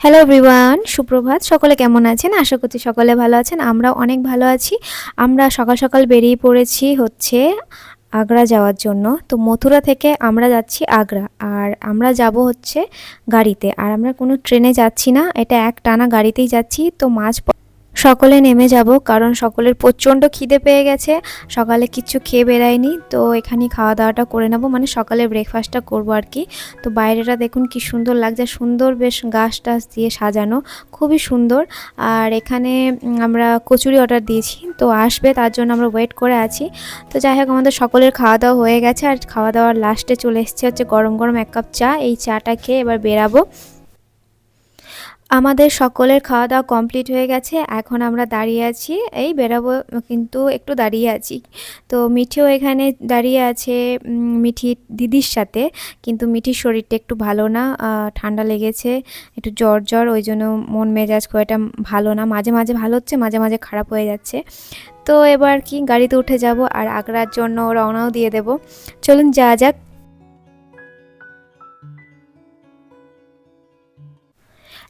Hello everyone সুপ্রভাত। সকলে কেমন আছেন? আশা করছি সকলে ভালো আছেন। আমরাও অনেক ভালো আছি। আমরা সকাল সকাল বেরিয়ে পড়েছি হচ্ছে আগ্রা যাওয়ার জন্য। তো মথুরা থেকে আমরা যাচ্ছি আগ্রা। আর আমরা যাব হচ্ছে গাড়িতে। আর আমরা কোনো ট্রেনে যাচ্ছি না। এটা এক টানা গাড়িতেই যাচ্ছি। তো মাঝ সকলে নেমে যাব, কারণ সকলের প্রচণ্ড খিদে পেয়ে গেছে। সকালে কিছু খেয়ে বেরায়নি তো এখানে খাওয়া দাওয়াটা করে নেব মানে সকালে ব্রেকফাস্টটা করব আর কি। তো বাইরেটা দেখুন কি সুন্দর লাগছে, সুন্দর বেশ গাছ টাছ দিয়ে সাজানো, খুবই সুন্দর। আর এখানে আমরা কচুরি অর্ডার দিয়েছি, তো আসবে, তার জন্য আমরা ওয়েট করে আছি। তো যাই হোক, আমাদের সকলের খাওয়া দাওয়া হয়ে গেছে, আর খাওয়া দাওয়ার লাস্টে চলে এসেছে হচ্ছে গরম গরম এক কাপ চা, এই চাটা খেয়ে এবার বেরাবো। আমাদের সকলের খাওয়া দাওয়া কমপ্লিট হয়ে গেছে, এখন আমরা দাঁড়িয়ে আছি, এই বেরাবো, কিন্তু একটু দাঁড়িয়ে আছি। তো মিঠিও এখানে দাঁড়িয়ে আছে মিঠি দিদির সাথে, কিন্তু মিঠির শরীরটা একটু ভালো না ঠান্ডা লেগেছে, একটু জ্বর জ্বর, ওই জন্য মন মেজাজ খুব একটা ভালো না, মাঝে মাঝে ভালো হচ্ছে, মাঝে মাঝে খারাপ হয়ে যাচ্ছে। তো এবার কি, গাড়িতে উঠে যাব, আর আগ্রার জন্য রওনাও দিয়ে দেব। চলুন যা যাক।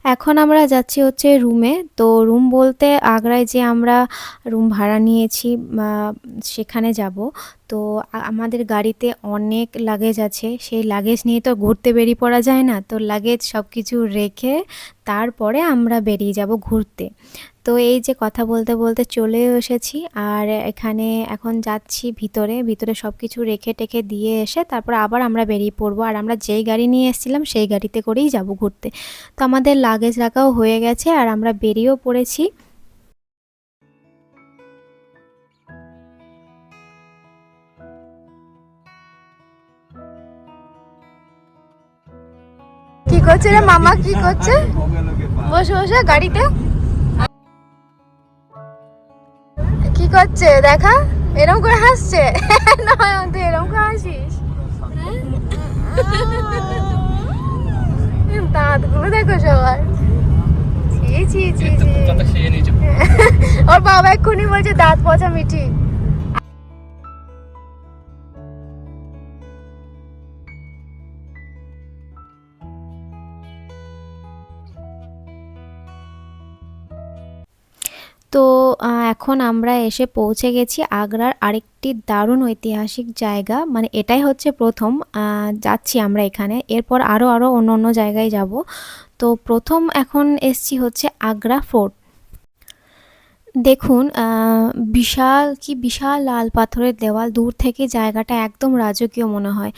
এখন আমরা যাচ্ছি হচ্ছে রুমে তো রুম বলতে আগ্রায় যে আমরা রুম ভাড়া নিয়েছি সেখানে যাব। তো আমাদের গাড়িতে অনেক লাগেজ আছে। সেই লাগেজ নিয়ে তো ঘুরতে বেরিয়ে পড়া যায় না। তো লাগেজ সব কিছু রেখে তারপরে আমরা বেরিয়ে যাব ঘুরতে। তো এই যে কথা বলতে বলতে চলেও এসেছি। আর এখানে এখন যাচ্ছি ভিতরে। ভিতরে সব কিছু রেখে টেখে দিয়ে এসে তারপর আবার আমরা বেরিয়ে পড়ব। আর আমরা যেই গাড়ি নিয়ে এসেছিলাম সেই গাড়িতে করেই যাব ঘুরতে। তো আমাদের লাগেজ রাখাও হয়ে গেছে। আর আমরা বেরিয়েও পড়েছি। করছে? রে মামা কি করছে? বসে বসে গাড়িতে। কি করছে? দেখা? এরকম করে হাসছে? নয় তুই এরকম করে হাসিস? দাঁতগুলো দেখো সবার। ছি ছি ছি ছি। ওর বাবা এক্ষুনি বলছে দাঁত পচা মিঠি। তো এখন আমরা এসে পৌঁছে গেছি আগ্রার আরেকটি দারুণ ঐতিহাসিক জায়গা। মানে এটাই হচ্ছে প্রথম যাচ্ছি আমরা এখানে। এরপর আরও আরও অন্য অন্য জায়গায় যাব। তো প্রথম এখন এসছি হচ্ছে আগ্রা ফোর্ট। দেখুন বিশাল, কি বিশাল লাল পাথরের দেওয়াল। দূর থেকে জায়গাটা একদম রাজকীয় মনে হয়।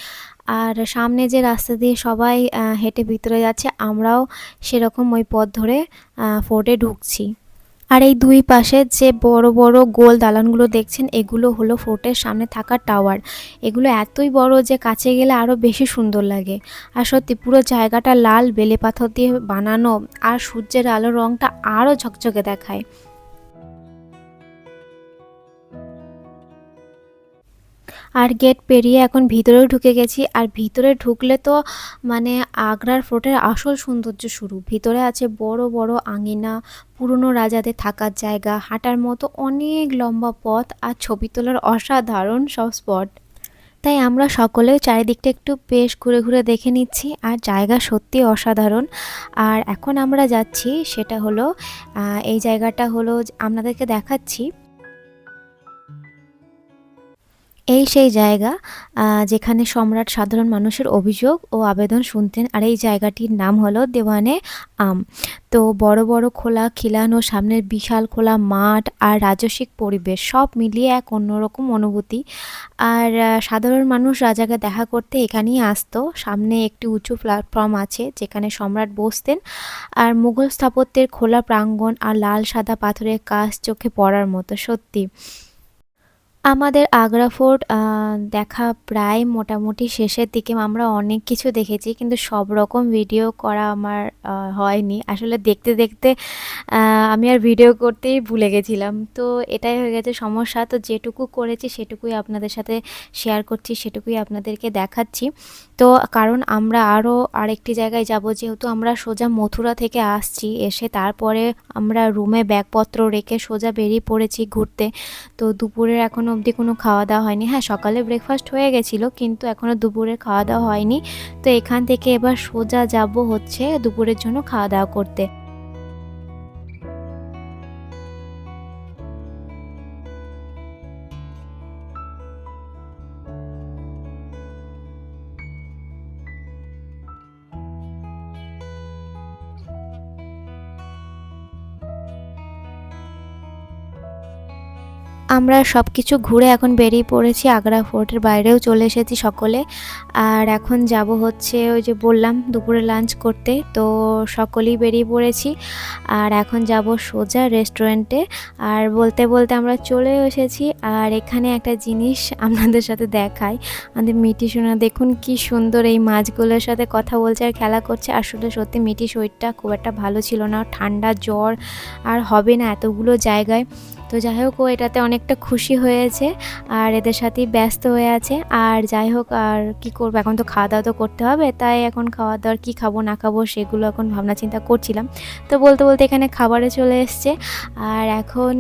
আর সামনে যে রাস্তা দিয়ে সবাই হেঁটে ভিতরে যাচ্ছে, আমরাও সেরকম ওই পথ ধরে ফোর্টে ঢুকছি। আর এই দুই পাশে যে বড় বড় গোল দালানগুলো দেখছেন, এগুলো হলো ফোর্টের সামনে থাকা টাওয়ার। এগুলো এতই বড় যে কাছে গেলে আরও বেশি সুন্দর লাগে। আর সত্যি পুরো জায়গাটা লাল, বেলে পাথর দিয়ে বানানো, আর সূর্যের আলো রঙটা আরও ঝকঝকে দেখায়। আর গেট পেরিয়ে এখন ভিতরেও ঢুকে গেছি। আর ভিতরে ঢুকলে তো মানে আগ্রার ফোর্টের আসল সৌন্দর্য শুরু। ভিতরে আছে বড় বড় আঙিনা, পুরনো রাজাদের থাকার জায়গা, হাঁটার মতো অনেক লম্বা পথ আর ছবি তোলার অসাধারণ সব স্পট তাই আমরা সকলেও চারিদিকটা একটু বেশ ঘুরে ঘুরে দেখে নিচ্ছি আর জায়গা সত্যি অসাধারণ। আর এখন আমরা যাচ্ছি, সেটা হলো এই জায়গাটা হলো আপনাদেরকে দেখাচ্ছি এই সেই জায়গা যেখানে সম্রাট সাধারণ মানুষের অভিযোগ ও আবেদন শুনতেন। আর এই জায়গাটির নাম হলো দেওয়ানে আম। তো বড় বড় খোলা খিলান ও সামনের বিশাল খোলা মাঠ আর রাজস্বিক পরিবেশ সব মিলিয়ে এক অন্যরকম অনুভূতি। আর সাধারণ মানুষ রাজাকে দেখা করতে এখানেই আসতো। সামনে একটি উঁচু প্ল্যাটফর্ম আছে যেখানে সম্রাট বসতেন। আর মুঘল স্থাপত্যের খোলা প্রাঙ্গণ আর লাল সাদা পাথরের কাজ চোখে পড়ার মতো, সত্যি। আমাদের আগ্রা ফোর্ট দেখা প্রায় মোটামুটি শেষের দিকে। আমরা অনেক কিছু দেখেছি, কিন্তু সব রকম ভিডিও করা আমার হয়নি। আসলে দেখতে দেখতে আমি আর ভিডিও করতেই ভুলে গেছিলাম। তো এটাই হয়ে গেছে সমস্যা। তো যেটুকু করেছি সেটুকুই আপনাদের সাথে শেয়ার করছি, সেটুকুই আপনাদেরকে দেখাচ্ছি। তো কারণ আমরা আরও আরেকটি জায়গায় যাব, যেহেতু আমরা সোজা মথুরা থেকে আসছি, এসে তারপরে আমরা রুমে ব্যাগপত্র রেখে সোজা বেরিয়ে পড়েছি ঘুরতে। তো দুপুরের এখনও অবধি কোনো খাওয়া দাওয়া হয়নি। হ্যাঁ সকালে ব্রেকফাস্ট হয়ে গেছিল, কিন্তু এখনও দুপুরের খাওয়া দাওয়া হয়নি। তো এখান থেকে এবার সোজা যাব হচ্ছে দুপুরের জন্য খাওয়া দাওয়া করতে। আমরা সব কিছু ঘুরে এখন বেরিয়ে পড়েছি আগ্রা ফোর্টের বাইরেও চলে এসেছি সকলে। আর এখন যাব হচ্ছে ওই যে বললাম দুপুরে লাঞ্চ করতে, তো সকলেই বেরিয়ে পড়েছি। আর এখন যাব সোজা রেস্টুরেন্টে আর বলতে বলতে আমরা চলে এসেছি। আর এখানে একটা জিনিস আপনাদের সাথে দেখাই। আমাদের মিটি সোনা, দেখুন কি সুন্দর এই মাছগুলোর সাথে কথা বলছে আর খেলা করছে। আসলে সত্যি মিটি শরীরটা খুব একটা ভালো ছিল না। ঠান্ডা জ্বর আর হবে না এতগুলো জায়গায়। তো যাই হোক ও এটাতে অনেকটা খুশি হয়েছে আর এদের সাথেই ব্যস্ত হয়ে আছে। আর যাই হোক আর কি করব? এখন তো খাওয়া দাওয়া তো করতে হবে, তাই এখন খাওয়া দাওয়ার কী খাব, না খাব, সেগুলো এখন ভাবনা চিন্তা করছিলাম। তো বলতে বলতে এখানে খাবারে চলে এসছে। আর এখন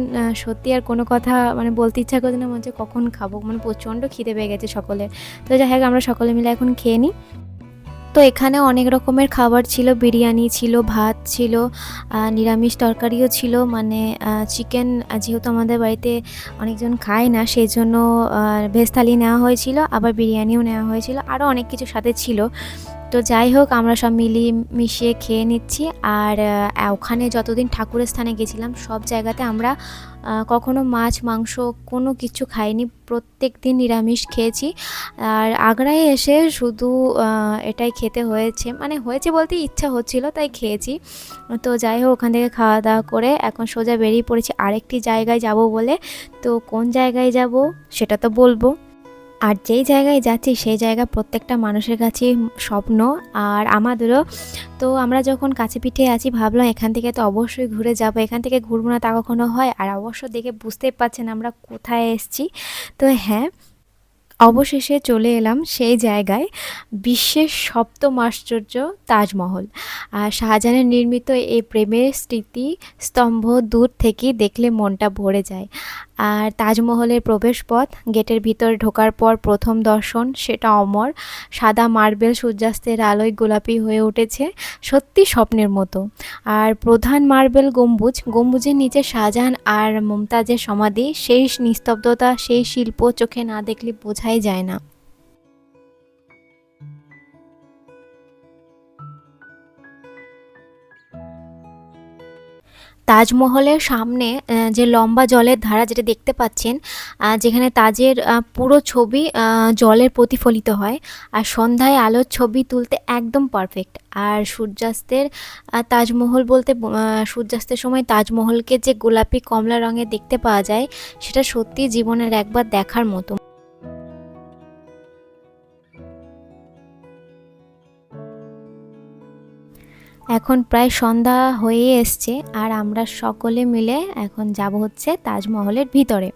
সত্যি আর কোনো কথা মানে বলতে ইচ্ছা করছে না, মনে হচ্ছে কখন খাব? মানে প্রচণ্ড খিদে পেয়ে গেছে সকলের। তো যাই হোক আমরা সকলে মিলে এখন খেয়ে নিই। তো এখানে অনেক রকমের খাবার ছিল, বিরিয়ানি ছিল, ভাত ছিল নিরামিষ তরকারিও ছিল মানে চিকেন যেহেতু আমাদের বাড়িতে অনেকজন খায় না সেই জন্য ভেজ থালি নেওয়া হয়েছিল, আবার বিরিয়ানিও নেওয়া হয়েছিল আরও অনেক কিছু সাথে ছিল। তো যাই হোক, আমরা সব মিলিয়ে মিশিয়ে খেয়ে নিচ্ছি। আর ওখানে যতদিন ঠাকুরের স্থানে গেছিলাম, সব জায়গাতে আমরা কখনো মাছ, মাংস, কোনো কিছু খাইনি। প্রত্যেক দিন নিরামিষ খেয়েছি। আর আগ্রায় এসে শুধু এটাই খেতে হয়েছে। মানে হয়েছে বলতে ইচ্ছা হচ্ছিল, তাই খেয়েছি। তো যাই হোক, ওখান থেকে খাওয়া দাওয়া করে এখন সোজা বেরিয়ে পড়েছি। আরেকটি জায়গায় যাব বলে। তো কোন জায়গায় যাব, সেটা তো বলব। আর যেই জায়গায় যাচ্ছি, সেই জায়গা প্রত্যেকটা মানুষের কাছে স্বপ্ন আর আমাদেরও। তো আমরা যখন কাছে পিঠে আছি, ভাবলাম এখান থেকে তো অবশ্যই ঘুরে যাব, এখান থেকে ঘুরবো না তা কখনো হয়। আর অবশ্য দেখে বুঝতেই পারছেন আমরা কোথায় এসছি। তো হ্যাঁ অবশেষে চলে এলাম সেই জায়গায়, বিশ্বের সপ্তম আশ্চর্য তাজমহল। আর শাহজাহানের নির্মিত এই প্রেমের স্মৃতি, স্তম্ভ দূর থেকে দেখলে মনটা ভরে যায়। আর তাজমহলের প্রবেশপথ, গেটের ভিতর ঢোকার পর প্রথম দর্শন, সেটা অমর। সাদা মার্বেল সূর্যাস্তের আলোয় গোলাপি হয়ে উঠেছে, সত্যি স্বপ্নের মতো। আর প্রধান মার্বেল গম্বুজ, গম্বুজের নিচে শাহজাহান আর মমতাজের সমাধি, সেই নিস্তব্ধতা, সেই শিল্প চোখে না দেখলে বোঝাই যায় না। তাজমহলের সামনে যে লম্বা জলের ধারা যেটা দেখতে পাচ্ছেন যেখানে তাজের পুরো ছবি জলের প্রতিফলিত হয় আর সন্ধ্যায় আলোর ছবি তুলতে একদম পারফেক্ট আর সূর্যাস্তের তাজমহল বলতে সূর্যাস্তের সময় তাজমহলকে যে গোলাপি কমলা রঙে দেখতে পাওয়া যায়, সেটা সত্যি জীবনের একবার দেখার মতো। এখন প্রায় সন্ধ্যা হয়ে এসছে আর আমরা সকলে মিলে এখন যাব হচ্ছে তাজমহলের ভিতরে।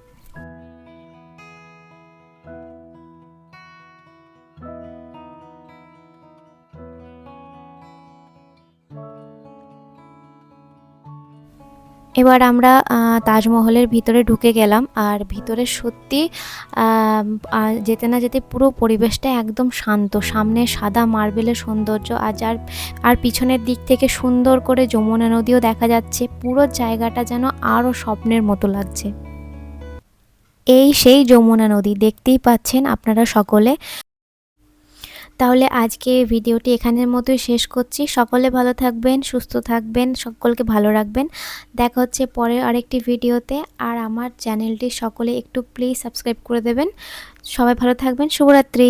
এবার আমরা তাজমহলের ভিতরে ঢুকে গেলাম। আর ভিতরে সত্যি যেতে না যেতে পুরো পরিবেশটা একদম শান্ত। সামনে সাদা মার্বেলের সৌন্দর্য, আর যার, আর পিছনের দিক থেকে সুন্দর করে যমুনা নদীও দেখা যাচ্ছে। পুরো জায়গাটা যেন আরও স্বপ্নের মতো লাগছে। এই সেই যমুনা নদী, দেখতেই পাচ্ছেন আপনারা সকলে। তাহলে আজকে ভিডিওটি এখানের মতোই শেষ করছি। সকলে ভালো থাকবেন, সুস্থ থাকবেন, সকলকে ভালো রাখবেন। দেখা হচ্ছে পরের আরেকটি ভিডিওতে। আর আমার চ্যানেলটি সকলে একটু প্লিজ সাবস্ক্রাইব করে দেবেন। সবাই ভালো থাকবেন। শুভরাত্রি।